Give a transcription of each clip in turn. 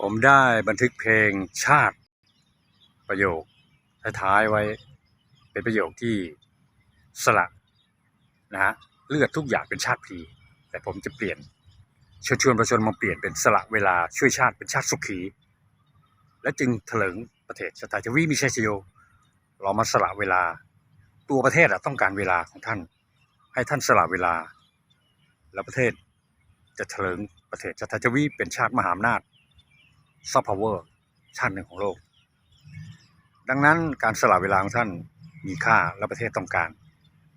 ผมได้บันทึกเพลงชาติประโยคท้ายๆไว้ เป็นประโยคที่สละนะฮะเลือดทุกอย่างเป็นชาติพี แต่ผมจะเปลี่ยนเชิญชวนประชาชนมาเปลี่ยนเป็นสละเวลาช่วยชาติเป็นชาติสุขี และจึงเถลิง ประเทศชาติทวีมิชัยชโย เรามาสละเวลา ตัวประเทศต้องการเวลาของท่าน ให้ท่านสละเวลา แล้วประเทศจะเถลิงประเทศชาติทวีเป็นชาติมหาอำนาจซอฟต์พาวเวอร์ชาติหนึ่งของโลก ดังนั้นการสละเวลาของท่านมีค่าและประเทศต้องการ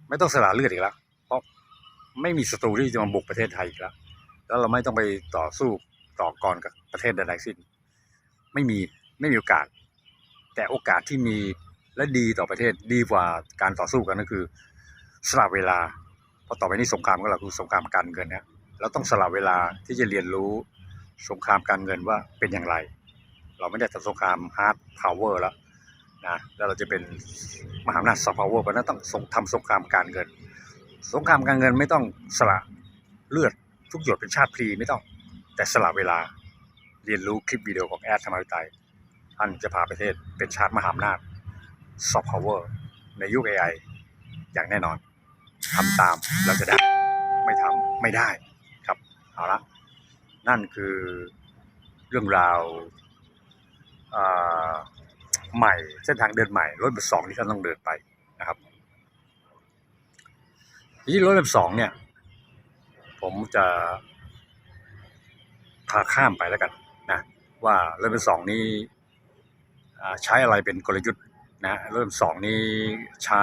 ไม่ต้องสละเลือดอีกแล้วเพราะไม่มีศัตรูที่จะมาบุกประเทศไทยอีกแล้วแล้วเราไม่ต้องไปต่อสู้ต่อกรกับประเทศใดๆสิ้น ไม่มีไม่มีโอกาส แต่โอกาสที่มีและดีต่อประเทศดีกว่าการต่อสู้กันก็คือสละเวลา เพราะต่อไปนี้สงครามก็เราคือสงครามการเงินนะเราต้องสละเวลาที่จะเรียนรู้สงครามการเงินว่าเป็นอย่างไร เราไม่ได้ทำสงครามฮาร์ดพาวเวอร์แล้วนะแล้วเราจะเป็นมหาอำนาจซอฟต์พาวเวอร์เพราะนั้นต้องทำสงครามการเงิน สงครามการเงินไม่ต้องสละเลือดทุกหยดเป็นชาติพลีไม่ต้องแต่สละเวลาเรียนรู้คลิปวิดีโอของแอดธรรมวิไตย ท่านจะพาประเทศเป็นชาติมหาอำนาจซอฟต์พาวเวอร์ในยุค AI อย่างแน่นอนทำตามแล้วจะได้ไม่ทำไม่ได้ครับเอาละนั่นคือเรื่องราวาใหม่เส้นทางเดินใหม่รถแบบสองที่ท่านต้องเดินไปนะครับที่รถแบบสองเนี่ย ผมจะพาข้ามไปแล้วกันนะ ว่ารถแบบสองนี้ ใช้อะไรเป็นกลยุทธ์นะเรถแบบสองนี้ใช้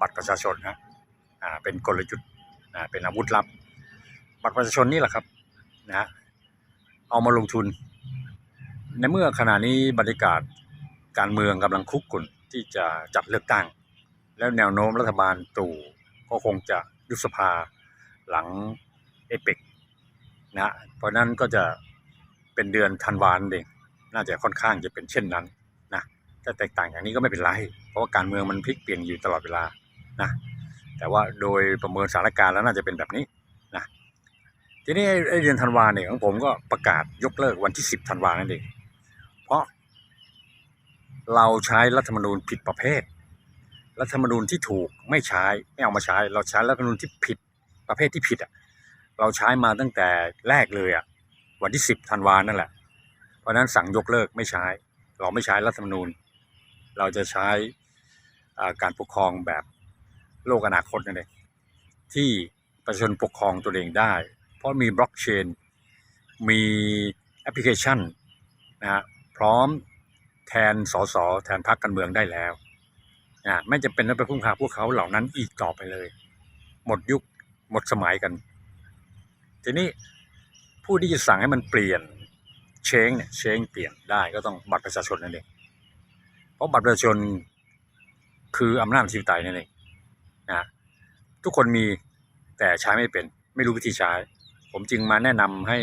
บัตรประชาชนนะเป็นกลยุทธ์เป็นอาวุธลับ บัตรประชาชนนี่แหละครับนะฮะเอามาลงทุน ในเมื่อขณะนี้บรรยากาศการเมืองกำลังคุกกุ่นที่จะจัดเลือกตั้ง แล้วแนวโน้มรัฐบาลตู่ก็คงจะยุบสภาหลังเอเปกนะฮะเพราะนั้นก็จะเป็นเดือนธันวาคมเองน่าจะค่อนข้างจะเป็นเช่นนั้น นะถ้าแตกต่างอย่างนี้ก็ไม่เป็นไร เพราะว่าการเมืองมันพลิกเปลี่ยนอยู่ตลอดเวลานะแต่ว่าโดยประเมินสถานการณ์แล้วน่าจะเป็นแบบนี้นะทีนี้ไอ้เดือนธันวาเนี่ยของผมก็ประกาศยกเลิกวันที่สิบธันวานั่นเองเพราะเราใช้รัฐธรรมนูญผิดประเภท รัฐธรรมนูญที่ถูกไม่ใช้ไม่เอามาใช้ เราใช้รัฐธรรมนูญที่ผิดประเภทที่ผิดอะเราใช้มาตั้งแต่แรกเลยอะวันที่สิบธันวานั่นแหละ เพราะฉะนั้นสั่งยกเลิกไม่ใช้ เราไม่ใช้รัฐธรรมนูญ เราจะใช้การปกครองแบบโลกอนาคตนั่นเองที่ประชาชนปกครองตัวเองได้ เพราะมีบล็อกเชนมีแอปพลิเคชันนะฮะพร้อมแทนสสแทนพรรคการเมืองได้แล้วนะไม่จะเป็นต้องไปพึ่งพาพวกเขาเหล่านั้นอีกต่อไปเลย หมดยุคหมดสมัยกัน ทีนี้ผู้ที่จะสั่งให้มันเปลี่ยนเชงเนี่ยเชงเปลี่ยนได้ก็ต้องบัตรประชาชนนั่นเอง เพราะบัตรประชาชนคืออำนาจอธิปไตยนั่นเองนะทุกคนมีแต่ใช้ไม่เป็น ไม่รู้วิธีใช้ ผมจึงมาแนะนำให้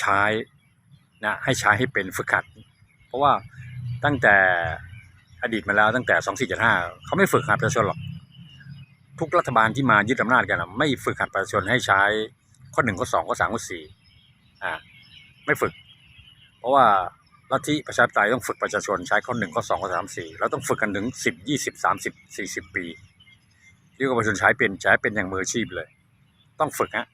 ใช้นะให้ใช้ให้เป็นฝึกหัด เพราะว่าตั้งแต่อดีตมาแล้วตั้งแต่ 2475 เขาไม่ฝึกหัดประชาชนหรอก ทุกรัฐบาลที่มายึดอำนาจกันไม่ฝึกหัดประชาชนให้ใช้ข้อหนึ่งข้อสองข้อสามข้อสี่อ่าไม่ฝึก เพราะว่า ลัทธิประชาธิปไตยต้องฝึกประชาชนใช้ข้อหนึ่งข้อสองข้อสามสี่แล้วต้องฝึกกันถึงสิบยี่สิบสามสิบสี่สิบปีที่ประชาชนใช้เป็นใช้เป็นอย่างมืออาชีพเลย ต้องฝึกฮะ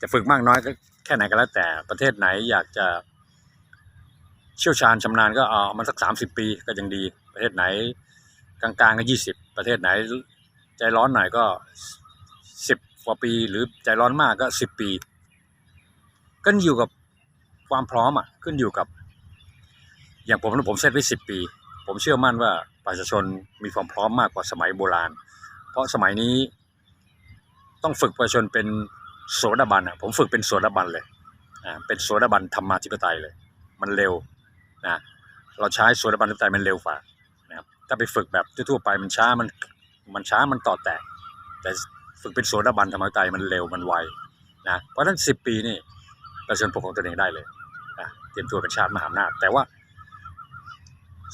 จะฝึกมากน้อยก็แค่ไหนก็แล้วแต่ประเทศไหนอยากจะเชี่ยวชาญชำนาญก็เอามันสักสามสิบปีก็ยังดี ประเทศไหนกลางๆก็ยี่สิบประเทศไหน ใจร้อนหน่อยก็สิบกว่าปีหรือใจร้อนมากก็สิบปีขึ้นอยู่กับความพร้อมอะขึ้นอยู่กับ อย่างผมนะผมเซตไว้สิบปี ผมเชื่อมั่นว่าประชาชนมีความพร้อมมากกว่าสมัยโบราณ เพราะสมัยนี้ต้องฝึกประชาชนเป็นโสดาบันอะผมฝึกเป็นโสดาบันเลยอ่าเป็นโสดาบันธรรมาธิปไตยเลย มันเร็วนะเราใช้โสดาบันธรรมาธิปไตยมันเร็วกว่านะครับถ้าไปฝึกแบบทั่วไปมันช้ามันมันช้ามันต่อแตก แต่ฝึกเป็นโสดาบันธรรมาธิปไตยมันเร็วมันไวนะเพราะฉะนั้นสิบปีนี่ประชาชนปกครองตัวเองได้เลยนะเตรียมตัวเป็นชาติมหาอำนาจแต่ว่า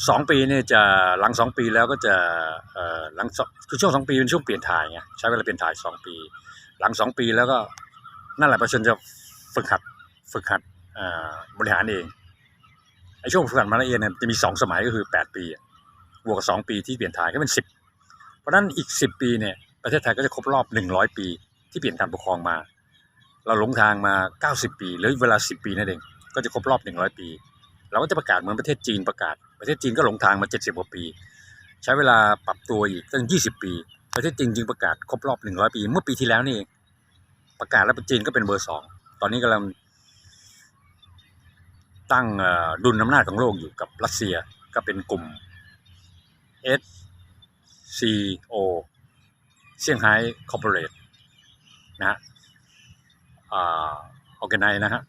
สองปีเนี่ยจะหลังสองปีแล้วก็จะเอ่อหลังสองคือช่วงสองปีเป็นช่วงเปลี่ยนถ่ายไงใช้เวลาเปลี่ยนถ่ายสองปี หลังสองปีแล้วก็นั่นแหละประชาชนจะฝึกหัดฝึกหัดเอ่อบริหารเองไอ้ช่วงฝึกหัดมาละเอียดเนี่ยจะมีสองสมัยก็คือแปดปีบวกกับสองปีที่เปลี่ยนถ่ายก็เป็นสิบเพราะฉะนั้นอีกสิบปีเนี่ยประเทศไทยก็จะครบรอบหนึ่งร้อยปี ที่เปลี่ยนการปกครองมา เราหลงทางมาเก้าสิบปีหรือเวลาสิบปีนั่นเองก็จะครบรอบหนึ่งร้อยปี เราก็จะประกาศเหมือนประเทศจีนประกาศ ประเทศจีนก็หลงทางมา 70กว่าปี ใช้เวลาปรับตัวอีกตั้ง 20 ปี ประเทศจีนจึงประกาศครบรอบ 100 ปี เมื่อปีที่แล้วนี่เองประกาศแล้วจีนก็เป็นเบอร์สองตอนนี้กำลังตั้งดุลอำนาจของโลกอยู่กับรัสเซียก็เป็นกลุ่ม SCO เซี่ยงไฮ้คอร์ปอเรทนะฮะออแกไนนะฮะ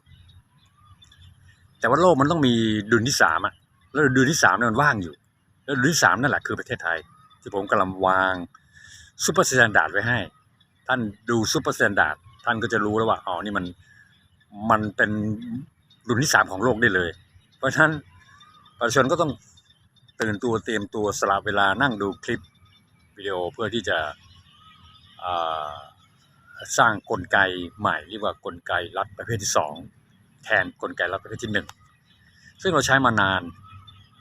แต่ว่าโลกมันต้องมีดุลที่สามอะแล้วดุลที่สามเนี่ยมันว่างอยู่ แล้วดุลที่สามนั่นแหละคือประเทศไทย ที่ผมกำลังวางซูเปอร์สแตนดาร์ดไว้ให้ ท่านดูซูเปอร์สแตนดาร์ดท่านก็จะรู้แล้วว่าอ๋อนี่มันมันเป็นดุลที่สามของโลกได้เลย เพราะฉะนั้นประชาชนก็ต้องตื่นตัวเตรียมตัวสละเวลานั่งดูคลิปวิดีโอเพื่อที่จะสร้างกลไกใหม่เรียกว่ากลไกรัฐประเภทที่สอง แทนกลไกรัฐประเภทที่หนึ่งซึ่งเราใช้มานาน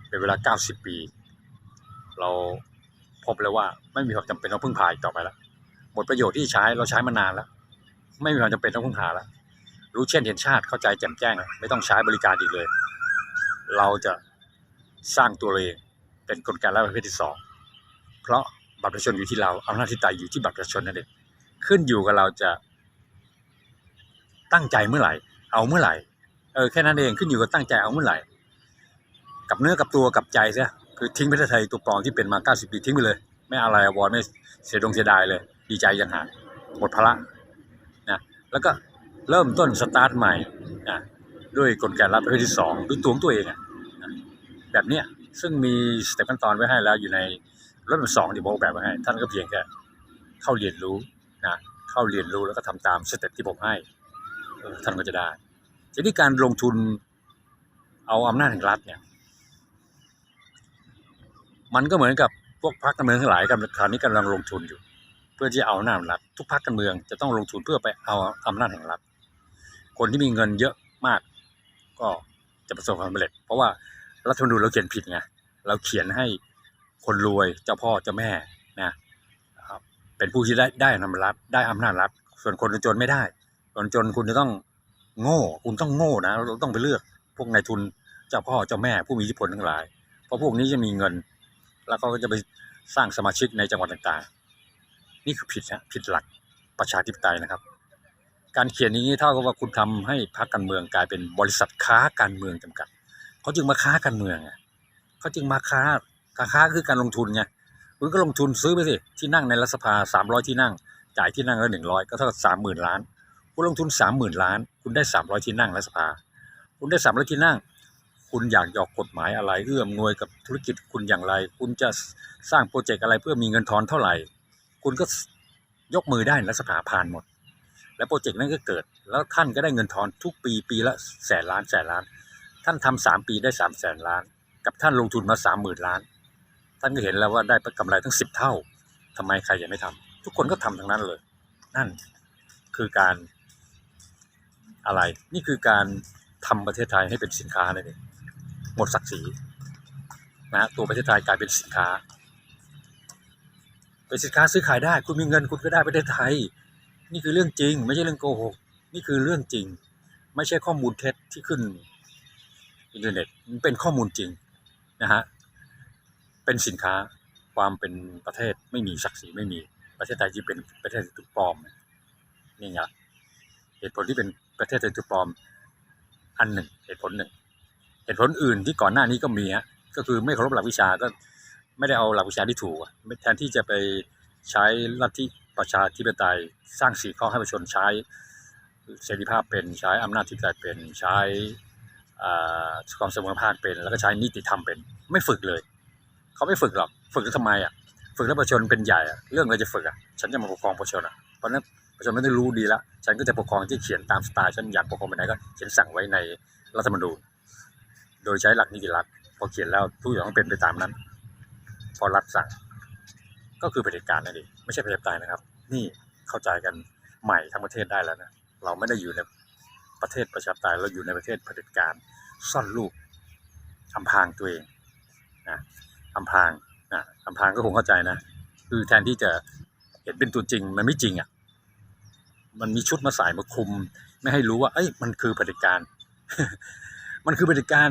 เป็นเวลา 90 ปี เราพบแล้วว่าไม่มีความจำเป็นต้องพึ่งพาอีกต่อไปแล้วหมดประโยชน์ที่ใช้เราใช้มานานแล้ว ไม่มีความจำเป็นต้องพึ่งพาแล้วรู้เช่นเห็นชาติเข้าใจแจ่มแจ้งแล้วไม่ต้องใช้บริการอีกเลย เราจะสร้างตัวเองเป็นกลไกรัฐประเภทที่สองเพราะบัตรประชาชนอยู่ที่เราอำนาจที่ตายอยู่ที่บัตรประชาชนนั่นเองขึ้นอยู่กับเราจะตั้งใจเมื่อไหร่ เอาเมื่อไหร่ เออแค่นั้นเองขึ้นอยู่กับตั้งใจเอาเมื่อไหร่ กับเนื้อกับตัวกับใจซะคือทิ้งประเทศไทยตัวปลอมที่เป็นมา 90 ปีทิ้งไปเลย ไม่อะไรอวรไม่เสียดงเสียดายเลย ดีใจยังหาหมดภาระนะแล้วก็เริ่มต้นสตาร์ทใหม่นะด้วยกลไกรัฐประเภทที่สองด้วยตัวของตัวเองอะนะแบบเนี้ยซึ่งมีสเต็ปขั้นตอนไว้ให้แล้วอยู่ในรถแบบสองที่ผมออกแบบไว้ให้ ท่านก็เพียงแค่เข้าเรียนรู้นะเข้าเรียนรู้แล้วก็ทำตามสเต็ปที่ผมให้ท่านก็จะได้ ทีนี้การลงทุนเอาอำนาจแห่งรัฐเนี่ย มันก็เหมือนกับพวกพรรคการเมืองทั้งหลายกำลังคราวนี้กำลังลงทุนอยู่ เพื่อที่จะเอาอำนาจรัฐทุกพรรคการเมืองจะต้องลงทุนเพื่อไปเอาอำนาจแห่งรัฐคนที่มีเงินเยอะมาก ก็จะประสบความสำเร็จ เพราะว่ารัฐธรรมนูญเราเขียนผิดไงเราเขียนให้คนรวยเจ้าพ่อเจ้าแม่นะครับเป็นผู้ที่ได้ได้อำนาจรัฐได้อำนาจรัฐส่วนคนจนไม่ได้คนจนคุณจะต้อง โง่ คุณต้องโง่นะเราต้องไปเลือกพวกนายทุนเจ้าพ่อเจ้าแม่ผู้มีอิทธิพลทั้งหลาย เพราะพวกนี้จะมีเงิน แล้วเขาก็จะไปสร้างสมาชิกในจังหวัดต่างๆ นี่คือผิดนะผิดหลักประชาธิปไตยนะครับ การเขียนอย่างนี้เท่ากับว่าคุณทำให้พรรคการเมืองกลายเป็นบริษัทค้าการเมืองจำกัดเขาจึงมาค้าการเมืองไงเขาจึงมาค้าการค้าคือการลงทุนไงคุณก็ลงทุนซื้อไปสิที่นั่งในรัฐสภาสามร้อยที่นั่ง จ่ายที่นั่งละหนึ่งร้อยก็เท่ากับสามหมื่นล้านคุณลงทุนสามหมื่นล้าน คุณได้สามร้อยที่นั่งรัฐสภา คุณได้สามร้อยที่นั่ง คุณอยากหยอกกฎหมายอะไร เอื้อมนวยกับธุรกิจคุณอย่างไร คุณจะสร้างโปรเจกต์อะไรเพื่อมีเงินทอนเท่าไหร่ คุณก็ยกมือได้รัฐสภาผ่านหมด แล้วโปรเจกต์นั้นก็เกิด แล้วท่านก็ได้เงินทอนทุกปีปีละแสนล้านแสนล้าน ท่านทำสามปีได้สามแสนล้าน กับท่านลงทุนมาสามหมื่นล้าน ท่านก็เห็นแล้วว่าได้กำไรทั้งสิบเท่าทำไมใครยังไม่ทำทุกคนก็ทำทั้งนั้นเลย นั่นคือการ อะไร นี่คือการทำประเทศไทยให้เป็นสินค้านั่นเองหมดศักดิ์ศรีนะฮะตัวประเทศไทยกลายเป็นสินค้า เป็นสินค้าซื้อขายได้ คุณมีเงินคุณก็ได้ประเทศไทย นี่คือเรื่องจริง ไม่ใช่เรื่องโกหก นี่คือเรื่องจริง ไม่ใช่ข้อมูลเท็จที่ขึ้นอินเทอร์เน็ตมันเป็นข้อมูลจริงนะฮะเป็นสินค้าความเป็นประเทศไม่มีศักดิ์ศรีไม่มีประเทศไทยที่เป็นประเทศถูกปลอมนี่ไง เหตุผลที่เป็นประเทศถูกปลอมอันหนึ่ง เหตุผลหนึ่ง เหตุผลอื่นที่ก่อนหน้านี้ก็มีฮะก็คือไม่เคารพหลักวิชาก็ไม่ได้เอาหลักวิชาที่ถูกแทนที่จะไปใช้ลัทธิประชาธิปไตยสร้างสีข้อให้ประชาชนใช้เสรีภาพเป็นใช้อำนาจที่ไตยเป็นใช้ความเสมอภาคเป็นแล้วก็ใช้นิติธรรมเป็น ไม่ฝึกเลย เขาไม่ฝึกหรอกฝึกแล้วทำไมอะฝึกแล้วประชาชนเป็นใหญ่อะเรื่องอะไรจะฝึกอะฉันจะมาปกครองประชาชนอะเพราะนั้น ประชาชนไม่ได้รู้ดีแล้วฉันก็จะปกครองที่เขียนตามสไตล์ฉันอยากปกครองแบบไหนก็เขียนสั่งไว้ในรัฐธรรมนูญโดยใช้หลักนิติรัฐพอเขียนแล้วทุกอย่างต้องเป็นไปตามนั้น พอรัฐสั่ง ก็คือเผด็จการนั่นเองไม่ใช่ประชาธิปไตยนะครับ นี่เข้าใจกันใหม่ทั้งประเทศได้แล้วนะเราไม่ได้อยู่ในประเทศประชาธิปไตยเราอยู่ในประเทศเผด็จการซ่อนลูกอำพางตัวเองนะอำพางนะอำพางก็คงเข้าใจนะ คือแทนที่จะเห็นเป็นตัวจริงมันไม่จริงอะ มันมีชุดมาใส่มาคุม ไม่ให้รู้ว่าเอ้ยมันคือเผด็จการ มันคือเผด็จการ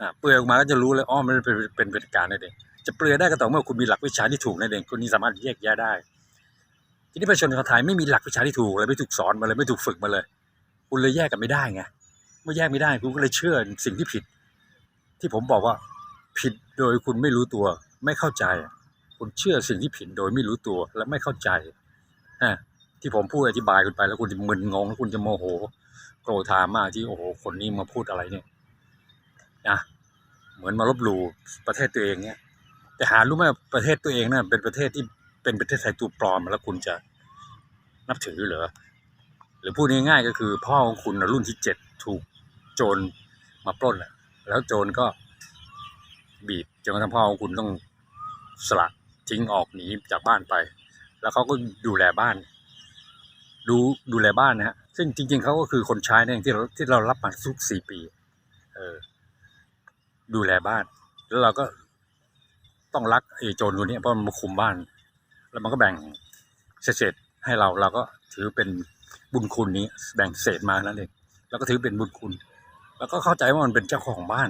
อ่าเปลือยออกมาก็จะรู้เลยอ๋อมันเป็นเป็นเผด็จการนั่นเองจะเปลือยได้ก็ต่อเมื่อคุณมีหลักวิชาที่ถูกนั่นเองคุณนี่สามารถแยกแยะได้ ทีนี้ประชาชนชาวไทยไม่มีหลักวิชาที่ถูกเลยไม่ถูกสอนมาเลยไม่ถูกฝึกมาเลย คุณเลยแยกกันไม่ได้ไงเมื่อแยกไม่ได้คุณก็เลยเชื่อสิ่งที่ผิด ที่ผมบอกว่าผิดโดยคุณไม่รู้ตัว ไม่เข้าใจ คุณเชื่อสิ่งที่ผิดโดยไม่รู้ตัวและไม่เข้าใจอ่า ที่ผมพูดอธิบายคุณไปแล้วคุณจะมึนงงแล้วคุณจะโมโห โกรธามากที่โอ้โหคนนี้มาพูดอะไรเนี่ยนะเหมือนมาลบหลู่ประเทศตัวเองเนี่ยแต่หารู้ไหมประเทศตัวเองน่ะเป็นประเทศที่เป็นประเทศไทยตัวปลอมแล้วคุณจะนับถือเหรอหรือพูดง่ายๆก็คือ พ่อของคุณรุ่นที่เจ็ดถูกโจรมาปล้นแหละแล้วโจรก็บีบจนกระทั่งพ่อของคุณต้องสละทิ้งออกหนีจากบ้านไป แล้วเขาก็ดูแลบ้าน ดูดูแลบ้านนะฮะซึ่งจริง ๆเขาก็คือคนใช้นั่นเองที่เราที่เรารับมาทุกสี่ปี เออ ดูแลบ้าน แล้วเราก็ต้องรักไอ้โจรตัวนี้เพราะมันมาคุมบ้าน แล้วมันก็แบ่งเศษให้เราเราก็ถือเป็นบุญคุณนี้แบ่งเศษมานั่นเองแล้วก็ถือเป็นบุญคุณ แล้วก็เข้าใจว่ามันเป็นเจ้าของบ้าน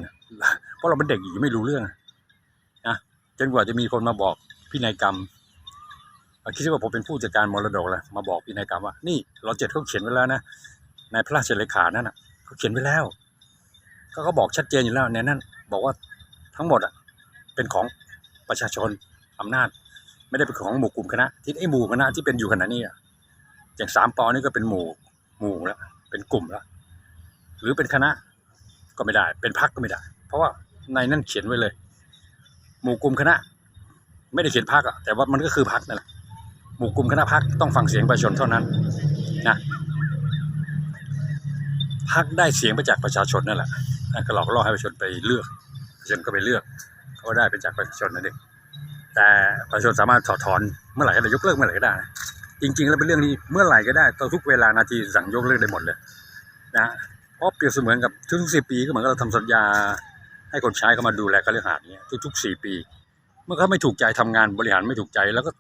เพราะเราเป็นเด็กอยู่ไม่รู้เรื่องนะจนกว่าจะมีคนมาบอกพินัยกรรม คิดว่าผมเป็นผู้จัดการมรดกแล้วมาบอกพินัยกรรมว่า นี่ราเจ็ดเขาเขียนไว้แล้วนะในพระราชเลขานั่นน่ะเขาเขียนไว้แล้วก็เขาบอกชัดเจนอยู่แล้วในนั้นบอกว่าทั้งหมดอะเป็นของประชาชนอำนาจ ไม่ได้เป็นของหมู่กลุ่มคณะ ที่ไอ้หมู่คณะที่เป็นอยู่ขณะนี้อะอย่างสามปอนี่ก็เป็นหมู่หมู่แล้วเป็นกลุ่มแล้วหรือเป็นคณะก็ไม่ได้ เป็นพักก็ไม่ได้ เพราะว่าในนั้นเขียนไว้เลย หมู่กลุ่มคณะ ไม่ได้เขียนพักอะแต่ว่ามันก็คือพักนั่นแหละ หมู่กลุ่มคณะพักต้องฟังเสียงประชาชนเท่านั้นนะพักได้เสียงมาจากประชาชนนั่นแหละนะก็หลอกล่อให้ประชาชนไปเลือกประชาชนก็ไปเลือกเขาก็ได้เป็นจากประชาชนนั่นเองแต่ประชาชนสามารถถอดถอนเมื่อไหร่ก็ได้ยกเลิกเมื่อไหร่ก็ได้ จริง ๆ แล้วเป็นเรื่องที่เมื่อไหร่ก็ได้ตอนทุกเวลานาทีสั่งยกเลิกได้หมดเลยนะเพราะเปรียบเสมือนกับทุกๆสี่ปีก็เหมือนกับเราทำสัญญาให้คนใช้เข้ามาดูแลการเลือกหาดเนี้ยทุกๆสี่ปี เมื่อเขาไม่ถูกใจทำงานบริหารไม่ถูกใจแล้วก็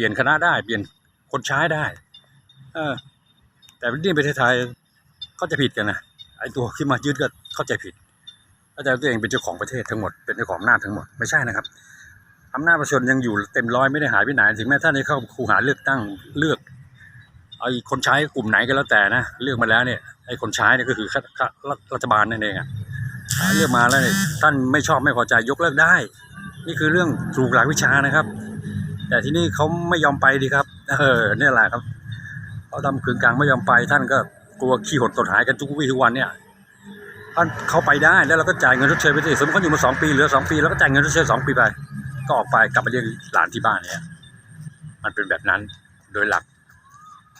ปลี่ยนคณะได้ เปลี่ยนคนใช้ได้ เออ แต่ที่ประเทศไทยเข้าใจผิดกันนะไอ้ตัวที่มายึดก็เข้าใจผิดเข้าใจว่าตัวเองเป็นเจ้าของประเทศทั้งหมดเป็นเจ้าของอำนาจทั้งหมดไม่ใช่นะครับอำนาจประชาชนยังอยู่เต็มร้อยไม่ได้หายไปไหนถึงแม้ท่านจะเข้าคูหาเลือกตั้งเลือกไอ้คนใช้กลุ่มไหนก็แล้วแต่นะเลือกมาแล้วเนี่ยไอ้คนใช้เนี่ยก็คือรัฐบาลนั่นเองอะเลือกมาแล้วเนี่ยท่านไม่ชอบไม่พอใจยกเลิกได้ นี่คือเรื่องถูกหลักวิชานะครับ แต่ที่นี่เขาไม่ยอมไปดีครับ เออเนี่ยแหละครับเขาดำขึงกลางไม่ยอมไปท่านก็กลัวขี้หดตดหายกันทุกวี่ทุกวันเนี่ยท่านเขาไปได้แล้วเราก็จ่ายเงินชดเชยไปสิสมมติเขาอยู่มาสองปีเหลือสองปีแล้วก็จ่ายเงินชดเชยสองปีไป ก็ออกไปกลับไปเรียกหลานที่บ้านเนี่ยมันเป็นแบบนั้นโดยหลัก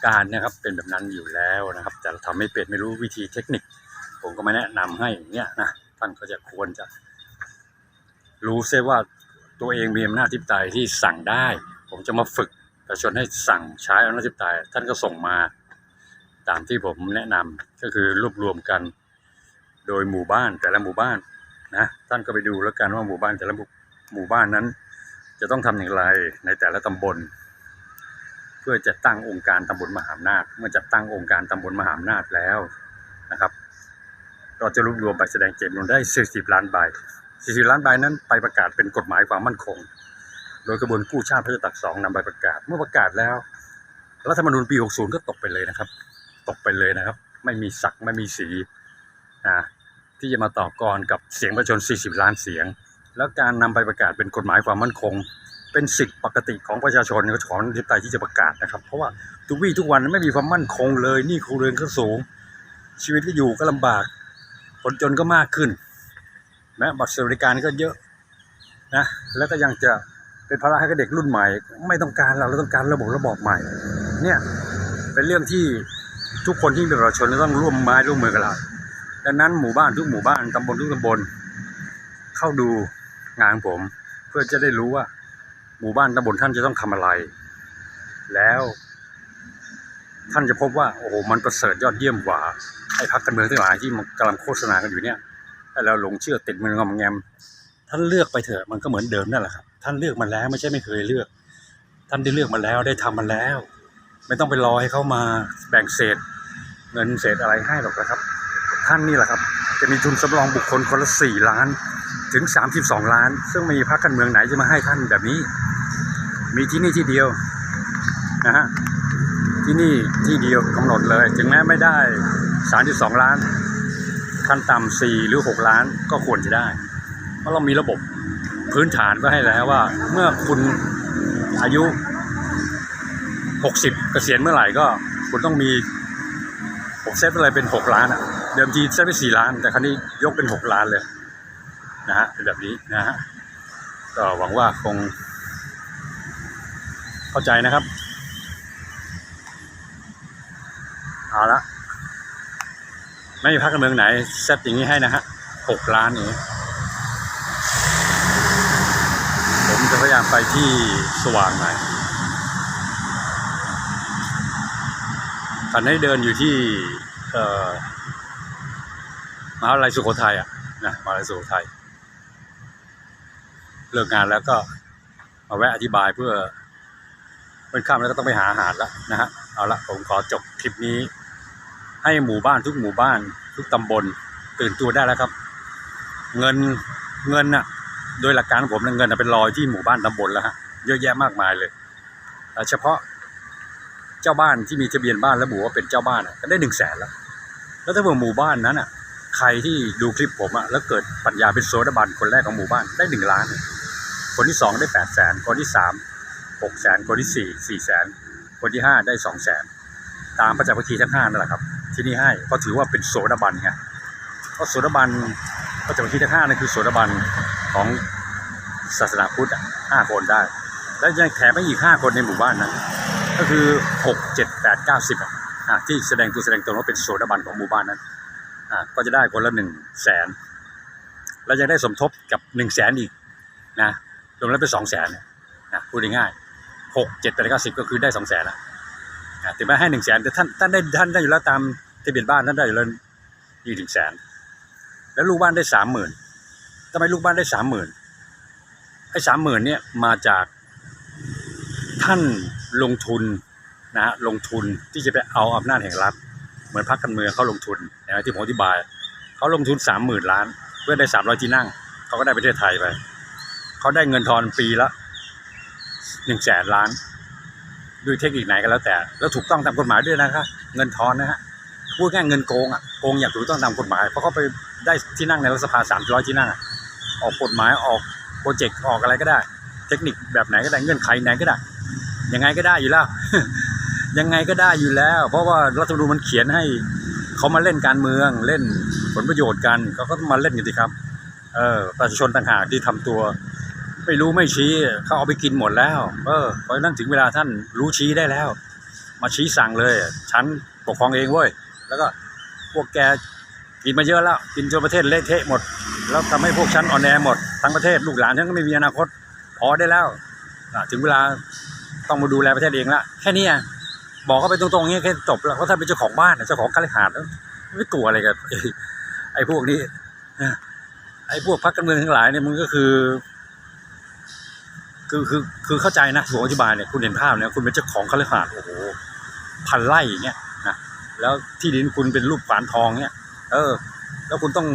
การนะครับเป็นแบบนั้นอยู่แล้วนะครับ แต่เราทำไม่เป็นไม่รู้วิธีเทคนิค ผมก็ไม่แนะนำให้อย่างเงี้ยนะท่านก็จะควรจะ รู้เสียว่า ตัวเองมีอำนาจทิปไตยที่สั่งได้ ผมจะมาฝึกประชาชนให้สั่งใช้อำนาจทิปไตยท่านก็ส่งมาตามที่ผมแนะนำก็คือรวบรวมกันโดยหมู่บ้านแต่ละหมู่บ้านนะท่านก็ไปดูแล้วกันว่าหมู่บ้านแต่ละหมู่บ้านนั้น จะต้องทำอย่างไรในแต่ละตำบล เพื่อจะตั้งองค์การตำบลมหาอำนาจเมื่อจัดตั้งองค์การตำบลมหาอำนาจแล้วนะครับ เราจะรวบรวมใบแสดงเจตจำนวนได้ 40 ล้านใบ 40ล้านใบนั้นไปประกาศเป็นกฎหมายความมั่นคง โดยกระบวนกู้ชาติพระเจ้าตากสองนำไปประกาศ เมื่อประกาศแล้วรัฐธรรมนูญปี 60 ก็ตกไปเลยนะครับ ตกไปเลยนะครับ ไม่มีศักดิ์ไม่มีสีนะที่จะมาต่อกรกับเสียงประชาชน 40 ล้านเสียง แล้วการนำไปประกาศเป็นกฎหมายความมั่นคง เป็นสิทธิปกติของประชาชนของประชาธิปไตยที่จะประกาศนะครับ เพราะว่าทุกวี่ทุกวันไม่มีความมั่นคงเลย นี่ครัวเรือนก็สูง ชีวิตก็อยู่ก็ลำบากคนจนก็มากขึ้น แม้บัตรสวัสดิการก็เยอะนะแล้วก็ยังจะเป็นภาระให้กับเด็กรุ่นใหม่ ไม่ต้องการเราเราต้องการระบบระบอบใหม่เนี่ยเป็นเรื่องที่ทุกคนที่เป็นประชาชนจะต้องร่วมไม้ร่วมมือกันเราดังนั้นหมู่บ้านทุกหมู่บ้านตำบลทุกตำบล เข้าดูงานผม เพื่อจะได้รู้ว่า หมู่บ้านตำบลท่านจะต้องทำอะไร แล้ว ท่านจะพบว่าโอ้โหมันประเสริฐยอดเยี่ยมกว่าไอ้พักการเมืองทั้งหลายที่กำลังโฆษณากันอยู่เนี่ย ให้เราหลงเชื่อติดมันงอมแงม ท่านเลือกไปเถอะมันก็เหมือนเดิมนั่นแหละครับ ท่านเลือกมาแล้วไม่ใช่ไม่เคยเลือก ท่านได้เลือกมาแล้วได้ทำมาแล้ว ไม่ต้องไปรอให้เขามาแบ่งเศษ เงินเศษอะไรให้หรอกนะครับ ท่านนี่แหละครับ จะมีทุนสำรองบุคคลคนละสี่ล้านถึงสามสิบสองล้าน ซึ่งไม่มีพรรคการเมืองไหนจะมาให้ท่านแบบนี้ มีที่นี่ที่เดียวนะฮะที่นี่ที่เดียวกำหนดเลย ถึงแม้ไม่ได้สามสิบสองล้าน ขั้นต่ำสี่หรือหกล้านก็ควรจะได้ เพราะเรามีระบบพื้นฐานก็ให้แล้วว่า เมื่อคุณอายุ 60 เกษียณเมื่อไหร่ก็คุณต้องมีผมเซตอะไรเป็น 6 ล้านอะเดิมทีเซตไป4ล้าน แต่ครั้นี้ยกเป็น 6 ล้านเลยนะฮะเป็นแบบนี้นะฮะก็หวังว่าคง เข้าใจนะครับ เอาละ ไม่มีพรรคการเมืองไหนเซตอย่างนี้ให้นะฮะ6ล้านอย่างนี้ ผมจะพยายามไปที่สว่างหน่อยตอนนี้เดินอยู่ที่เอ่อมหาวิทยาลัยสุโขทัยอะนะมหาวิทยาลัยสุโขทัยเลิกงานแล้วก็มาแวะอธิบายเพื่อเป็นข้ามแล้วก็ต้องไปหาอาหารแล้วนะฮะ เอาละผมขอจบคลิปนี้ ให้หมู่บ้านทุกหมู่บ้าน ทุกตำบลตื่นตัวได้แล้วครับ เงินเงินน่ะ โดยหลักการของผมเงินน่ะเป็นรอยที่หมู่บ้านตำบลแล้วฮะเยอะแยะมากมายเลยเอ่อเฉพาะเจ้าบ้านที่มีทะเบียนบ้านระบุว่าเป็นเจ้าบ้านอะก็ได้หนึ่งแสนแล้ว แล้วถ้าเผื่อหมู่บ้านนั้นอะ ใครที่ดูคลิปผมอะแล้วเกิดปัญญาเป็นโซดาบันคนแรกของหมู่บ้านได้หนึ่งล้าน คนที่สองได้แปดแสนคนที่สามหกแสนคนที่สี่สี่แสนคนที่ห้าได้สองแสนตามพระเจ้าพระคีทั้งห้านั่นแหละครับ ที่นี่ให้ก็ถือว่าเป็นโซดาบันไงเพราะโซดาบันพระเจ้าพระคีทั้งห้านั่นคือโซดาบันของศาสนาพุทธห้าคนได้ แล้วยังแถมไปอีกห้าคนในหมู่บ้านนั้นก็คือหกเจ็ดแปดเก้าสิบอะที่แสดงตัวแสดงตนว่าเป็นโสดาบันของหมู่บ้านนั้นอะก็จะได้คนละหนึ่งแสนแล้วยังได้สมทบกับหนึ่งแสนอีกนะรวมแล้วเป็นสองแสนนะพูดง่ายๆหกเจ็ดแปดเก้าสิบก็คือได้สองแสนละอะถึงแม้ให้หนึ่งแสนแต่ท่านท่านได้ท่านได้อยู่แล้วตาม ทะเบียนบ้านท่านได้อยู่แล้วยี่หนึ่งแสน แล้วลูกบ้านได้สามหมื่นทำไมลูกบ้านได้สามหมื่นไอ้สามหมื่นเนี่ยมาจากท่านลงทุนนะฮะลงทุนที่จะไปเอาอำนาจแห่งรัฐ เหมือนพรรคการเมืองเขาลงทุนนะที่ผมอธิบาย เขาลงทุนสามหมื่นล้าน เพื่อได้สามร้อยที่นั่ง เขาก็ได้ประเทศไทยไป เขาได้เงินทอนปีละหนึ่งแสนล้านด้วยเทคนิคไหนก็แล้วแต่ แล้วถูกต้องตามกฎหมายด้วยนะครับเงินทอนนะฮะ พูดง่ายเงินโกงอะโกงอย่างถูกต้องตามกฎหมายเพราะเขาไปได้ที่นั่งในรัฐสภาสามร้อยที่นั่งอะออกกฎหมายออกโปรเจกต์ออกอะไรก็ได้ เทคนิคแบบไหนก็ได้เงื่อนไขไหนก็ได้ ยังไงก็ได้อยู่แล้ว ยังไงก็ได้อยู่แล้ว เพราะว่ารัฐธรรมนูญมันเขียนให้เขามาเล่นการเมืองเล่นผลประโยชน์กันเขาก็มาเล่นกันสิครับเออประชาชนต่างหากที่ทำตัว ไม่รู้ไม่ชี้เขาเอาไปกินหมดแล้ว เออเพราะฉะนั้นถึงเวลาท่านรู้ชี้ได้แล้ว มาชี้สั่งเลย ฉันปกครองเองเว้ย แล้วก็พวกแกกินมาเยอะแล้ว กินจนประเทศเละเทะหมด แล้วทำให้พวกฉันอ่อนแอหมด ทั้งประเทศลูกหลานฉันก็ไม่มีอนาคตพอได้แล้วถึงเวลาต้องมาดูแลประเทศเองละแค่นี้อะบอกเขาไปตรงๆงเงี้ยแค่จบแล้วเพราะถ้าเป็นเจ้าของบ้านอะเจ้าของคฤหาสน์ไม่กลัวอะไรกันไอ้พวกนี้ไอ้พวกพรรคการเมืองทั้งหลายเนี่ยมันก็คือ คือคือคือเข้าใจนะผมอธิบายเนี่ยคุณเห็นภาพเนี่ยคุณเป็นเจ้าของคฤหาสน์โอ้โหพันไร่อย่างเงี้ย แล้วที่ดินคุณเป็นรูปฝานทองเนี่ย เออ แล้วคุณต้อง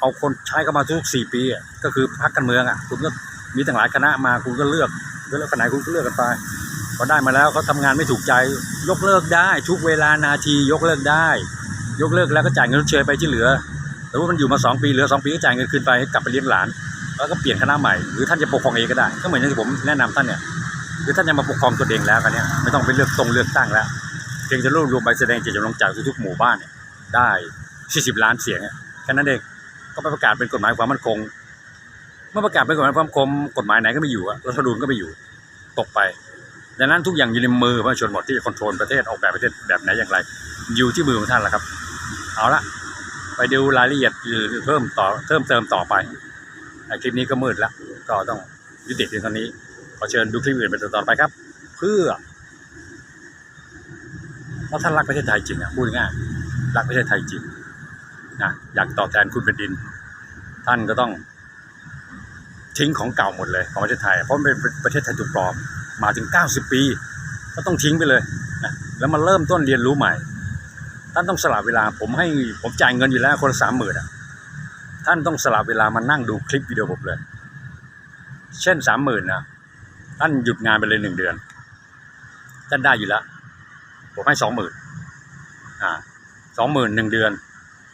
เอาคนใช้เข้ามาทุกสี่ปีอะก็คือพรรคการเมืองอะ คุณก็มีตั้งหลายคณะมาคุณก็เลือกเลือกคณะคุณก็เลือกกันไปพอได้มาแล้วเขาทำงานไม่ถูกใจ ยกเลิกได้ ทุกเวลานาทียกเลิกได้ ยกเลิกแล้วก็จ่ายเงินชดเชยไปที่เหลือแต่ว่ามันอยู่มาสองปีเหลือสองปีก็จ่ายเงินคืนไปกลับไปเลี้ยงหลาน แล้วก็เปลี่ยนคณะใหม่หรือท่านจะปกครองเองก็ได้ ก็เหมือนที่ผมแนะนำท่านเนี่ยคือท่านจะมาปกครองตัวเองแล้วกันเนี่ยไม่ต้องไปเลือกตรงเลือกตั้งแล้ว เพียงจะรวบรวมใบแสดงเจตจำนงจากทุกๆหมู่บ้านเนี่ยได้ 40 ล้านเสียงแค่นั้นเองก็ไปประกาศเป็นกฎหมายความมั่นคง เมื่อประกาศเป็นกฎหมายความคงกฎหมายไหนก็ไม่อยู่อะรัฐธรรมนูญก็ไม่อยู่ตกไปดังนั้นทุกอย่างอยู่ในมือประชาชนหมดที่จะคอนโทรลประเทศออกแบบประเทศแบบไหนอย่างไร อยู่ที่มือของท่านแหละครับ เอาละไปดูรายละเอียดหรือเพิ่มต่อเพิ่มเติมต่อไปคลิปนี้ก็มืดแล้วก็ต้องยุติเพียงเท่านี้ขอเชิญดูคลิปอื่นเป็นต่อๆไปครับ เพื่อ เพราะท่านรักประเทศไทยจริงอะพูดง่ายรักประเทศไทยจริงนะอยากตอบแทนคุณแผ่นดิน ท่านก็ต้องทิ้งของเก่าหมดเลยของประเทศไทย เพราะมันเป็นประเทศไทยถูกปลอมมาถึง 90 ปี ก็ต้องทิ้งไปเลยนะแล้วมาเริ่มต้นเรียนรู้ใหม่ ท่านต้องสละเวลาผมให้ผมจ่ายเงินอยู่แล้วคนละสามหมื่นอะท่านต้องสละเวลามานั่งดูคลิปวิดีโอผมเลย เช่นสามหมื่นนะท่านหยุดงานไปเลยหนึ่งเดือนท่านได้อยู่แล้ว ผมให้สองหมื่นอ่าสองหมื่นหนึ่งเดือน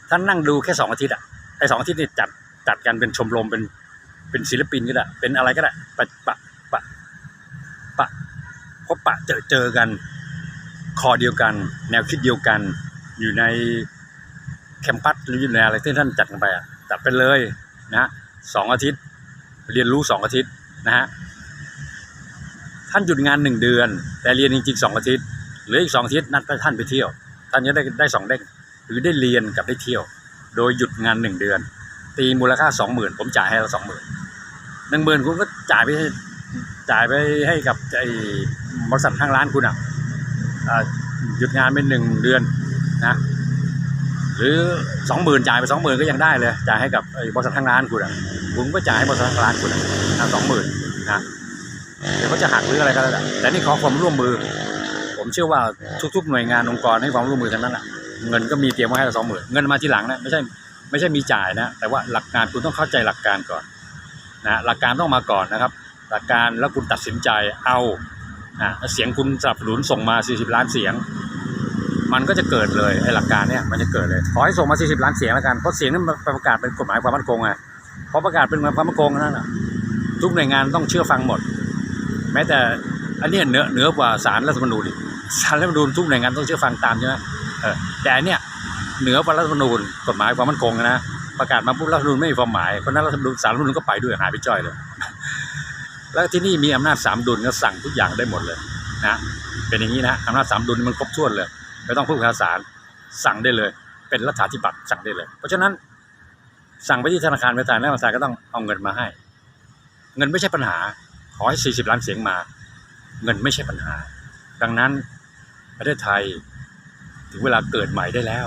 ท่านนั่งดูแค่สองอาทิตย์อะไอ้สองอาทิตย์นี่จัดจัดกันเป็นชมรมเป็นเป็นศิลปินก็ได้เป็นอะไรก็ได้ปะปะปะปะพบปะเจอเจอกันคอเดียวกัน แนวคิดเดียวกัน อยู่ในแคมปัสหรืออยู่ในอะไรที่ท่านจัดกันไปอะจัดไปเลยนะฮะสองอาทิตย์ เรียนรู้สองอาทิตย์นะฮะท่านหยุดงานหนึ่งเดือน แต่เรียนจริงๆสองอาทิตย์ หลืออีกสองอาทิตย์นัดท่านไปเที่ยว ท่านจะได้ได้สองเด้งหรือได้เรียนกับได้เที่ยว โดยหยุดงานหนึ่งเดือน ตีมูลค่าสองหมื่นผมจ่ายให้เราสองหมื่นหนึ่งหมื่นคุณก็จ่ายไปจ่ายไปให้กับไอ้บริษัททางร้านคุณอะหยุดงานเป็นหนึ่งเดือนนะหรือสองหมื่นจ่ายไปสองหมื่นก็ยังได้เลยจ่ายให้กับไอ้บริษัททางร้านคุณอะคุณก็จ่ายให้บริษัททางร้านคุณอะสองหมื่นนะเดี๋ยวเขาจะหักหรืออะไรก็แล้วแต่แต่นี่ขอความร่วมมือ ผมเชื่อว่าทุก ๆ หน่วยงานองค์กรให้ความร่วมมือทั้งนั้นอะเงินก็มีเตรียมไว้ให้เราสองหมื่นเงินมาทีหลังนะไม่ใช่ไม่ใช่มีจ่ายนะ แต่ว่าหลักการคุณต้องเข้าใจหลักการก่อนนะหลักการต้องมาก่อนนะครับ หลักการแล้วคุณตัดสินใจเอาอะเสียงคุณสนับสนุนส่งมา 40 ล้านเสียง มันก็จะเกิดเลยไอ้หลักการเนี่ยมันจะเกิดเลยขอให้ส่งมา 40 ล้านเสียงแล้วกันเพราะเสียงนั้นประกาศเป็นกฎหมายความมั่นคงไงเพราะประกาศเป็นความมั่นคงนั่นน่ะทุกหน่วยงานต้องเชื่อฟังหมด แม้แต่อันนี้เหนือเหนือกว่าศาลรัฐธรรมนูญอีก ศาลรัฐธรรมนูญทุกหน่วยงานต้องเชื่อฟังตามใช่ไหมเออแต่อันเนี้ยเหนือกว่ารัฐธรรมนูญกฎหมายความมั่นคงนะประกาศมาปุ๊บรัฐธรรมนูญไม่มีความหมายเพราะนั้นรัฐธรรมนูญศาลรัฐธรรมนูญก็ไปด้วยหายไปจ้อยเลย แล้วที่นี่มีอำนาจสามดุลก็สั่งทุกอย่างได้หมดเลยนะเป็นอย่างนี้นะอำนาจสามดุลมันครบถ้วนเลยไม่ต้องพูดภาษาสั่งได้เลย เป็นรัฐาธิปัตย์สั่งได้เลย เพราะฉะนั้นสั่งไปที่ธนาคารไปธนาคารแล้วธนาคารก็ต้องเอาเงินมาให้ เงินไม่ใช่ปัญหา ขอให้ 40 ล้านเสียงมา เงินไม่ใช่ปัญหา ดังนั้นประเทศไทยถึงเวลาเกิดใหม่ได้แล้ว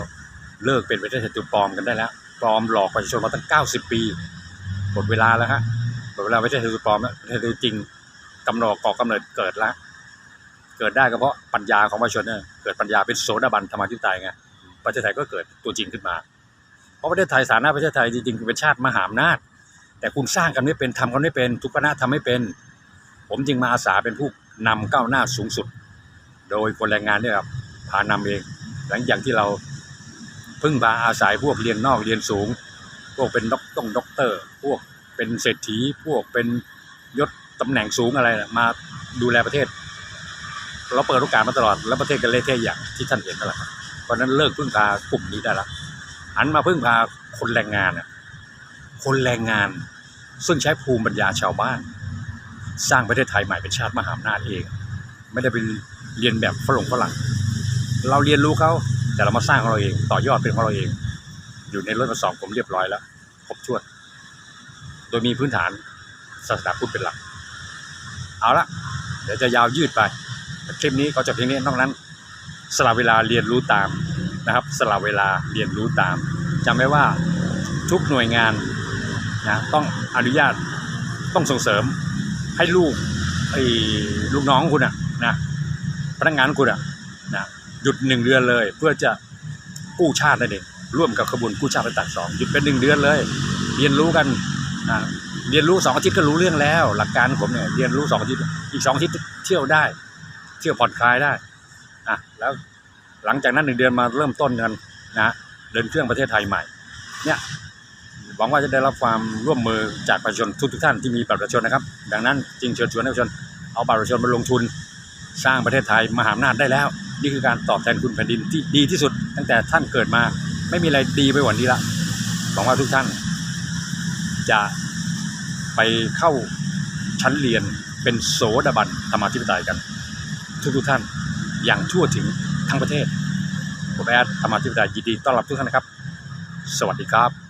เลิกเป็นประเทศไทยตัวปลอมกันได้แล้วปลอมหลอกประชาชนมาตั้ง 90 ปีหมดเวลาแล้วฮะหมดเวลาประเทศไทยตัวปลอมแล้วประเทศไทยตัวจริงกำเนิดก่อกำเนิดเกิดแล้วเกิดได้ก็เพราะปัญญาของประชาชนเนี่ยเกิดปัญญาเป็นโสดาบันธรรมาธิปไตยไงประเทศไทยก็เกิดตัวจริงขึ้นมา เพราะประเทศไทยฐานะประเทศไทยจริงๆเป็นชาติมหาอำนาจ แต่คุณสร้างกันไม่เป็นทำกันไม่เป็น ทุกคณะทำไม่เป็น ผมจึงมาอาสาเป็นผู้นำก้าวหน้าสูงสุด โดยคนแรงงานเนี่ยครับพานำเอง หลังจากที่เราพึ่งพาอาศัยพวกเรียนนอกเรียนสูง พวกเป็นด็อกต้องด็อกเตอร์ พวกเป็นเศรษฐี พวกเป็นยศตำแหน่งสูงอะไรนะมาดูแลประเทศ เราเปิดโอกาสมาตลอดแล้วประเทศก็เละเทะอย่างที่ท่านเห็นนั่นแหละเพราะนั้นเลิกพึ่งพากลุ่มนี้ได้ละหันมาพึ่งพาคนแรงงานนะคนแรงงาน ซึ่งใช้ภูมิปัญญาชาวบ้าน สร้างประเทศไทยใหม่เป็นชาติมหาอำนาจเอง ไม่ได้ไป เรียนแบบฝรั่งฝรั่ง เราเรียนรู้เขาแต่เรามาสร้างของเราเอง ต่อยอดเป็นของเราเอง อยู่ในรถมาสองผมเรียบร้อยแล้วครบถ้วน โดยมีพื้นฐานศาสนาพุทธเป็นหลัก เอาละเดี๋ยวจะยาวยืดไป คลิปนี้ก็จะเพียงนี้นอกนั้น สละเวลาเรียนรู้ตามนะครับ สละเวลาเรียนรู้ตามจำไว้ว่าทุกหน่วยงานนะต้องอนุญาตต้องส่งเสริมให้ลูกไอ้ลูกน้องคุณอะนะ พนักงานคุณอะนะหยุดหนึ่งเดือนเลย เพื่อจะกู้ชาตินั่นเองร่วมกับขบวนกู้ชาติไปตัดสองหยุดเป็นหนึ่งเดือนเลย เรียนรู้กันนะเรียนรู้สองอาทิตย์ก็รู้เรื่องแล้ว หลักการของผมเนี่ยเรียนรู้สองอาทิตย์อีกสองอาทิตย์เที่ยวได้ เที่ยวผ่อนคลายได้อะแล้วหลังจากนั้นหนึ่งเดือนมาเริ่มต้นกันนะเดินเครื่องประเทศไทยใหม่เนี่ยหวังว่าจะได้รับความร่วมมือจากประชาชนทุกทุกท่านที่มีบัตรประชาชนนะครับ ดังนั้นจึงเชิญชวนประชาชนเอาบัตรประชาชนมาลงทุน สร้างประเทศไทยมหาอำนาจได้แล้ว นี่คือการตอบแทนคุณแผ่นดินที่ดีที่สุด ตั้งแต่ท่านเกิดมาไม่มีอะไรดีไปกว่านี้ละหวังว่าทุกท่าน จะไปเข้าชั้นเรียนเป็นโสดาบันธรรมาธิปไตยกัน ทุกทุกท่านอย่างทั่วถึงทั้งประเทศผมแอดธรรมาธิปไตยยินดีต้อนรับทุกท่านนะครับ สวัสดีครับ